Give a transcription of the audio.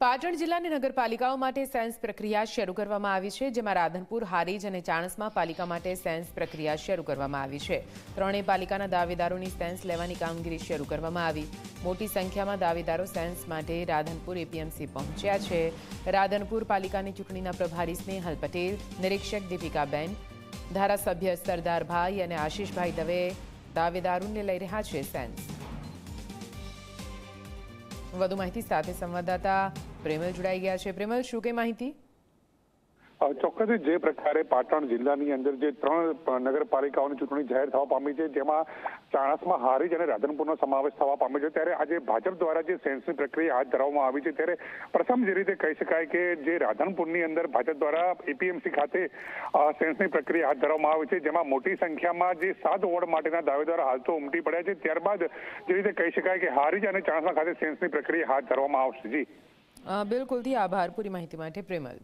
પાટણ જિલ્લાની નગરપાલિકાઓ માટે સેન્સ પ્રક્રિયા શરૂ કરવામાં આવી છે, જેમાં રાધનપુર, હારીજ અને ચાણસમાં પાલિકા માટે સેન્સ પ્રક્રિયા શરૂ કરવામાં આવી છે. ત્રણેય પાલિકાના દાવેદારોની સેન્સ લેવાની કામગીરી શરૂ કરવામાં આવી. મોટી સંખ્યામાં દાવેદારો સેન્સ માટે રાધનપુર એપીએમસી પહોંચ્યા છે. રાધનપુર પાલિકાની ચૂંટણીના પ્રભારી સ્નેહલ પટેલ, નિરીક્ષક દીપિકાબેન, ધારાસભ્ય સરદારભાઈ અને આશીષભાઈ દવે દાવેદારોને લઈ રહ્યા છે સેન્સ. વધુ માહિતી સાથે સંવાદદાતા પ્રેમલ જોડાઈ ગયા છે. પ્રેમલ શું કઈ માહિતી? ચોક્કસ જે પ્રકારે પાટણ જિલ્લાની અંદર જે ત્રણ નગરપાલિકાઓની ચૂંટણી જાહેર થવા પામી છે, જેમાં ચાણસમાં હારીજ અને રાધનપુરનો સમાવેશ થવા પામ્યો છે, ત્યારે આજે ભાજપ દ્વારા જે સેન્સની પ્રક્રિયા હાથ ધરવામાં આવી છે, ત્યારે પ્રથમ જે રીતે કહી શકાય કે જે રાધનપુરની અંદર ભાજપ દ્વારા એપીએમસી ખાતે સેન્સની પ્રક્રિયા હાથ ધરવામાં આવી છે, જેમાં મોટી સંખ્યામાં જે સાત વોર્ડ માટેના દાવેદારો હાલ તો ઉમટી પડ્યા છે, ત્યારબાદ જે રીતે કહી શકાય કે હારીજ અને ચાણસમા ખાતે સેન્સની પ્રક્રિયા હાથ ધરવામાં આવશે. જી. બિલકુલથી આભાર. પૂરી માહિતી માટે પ્રેમલ.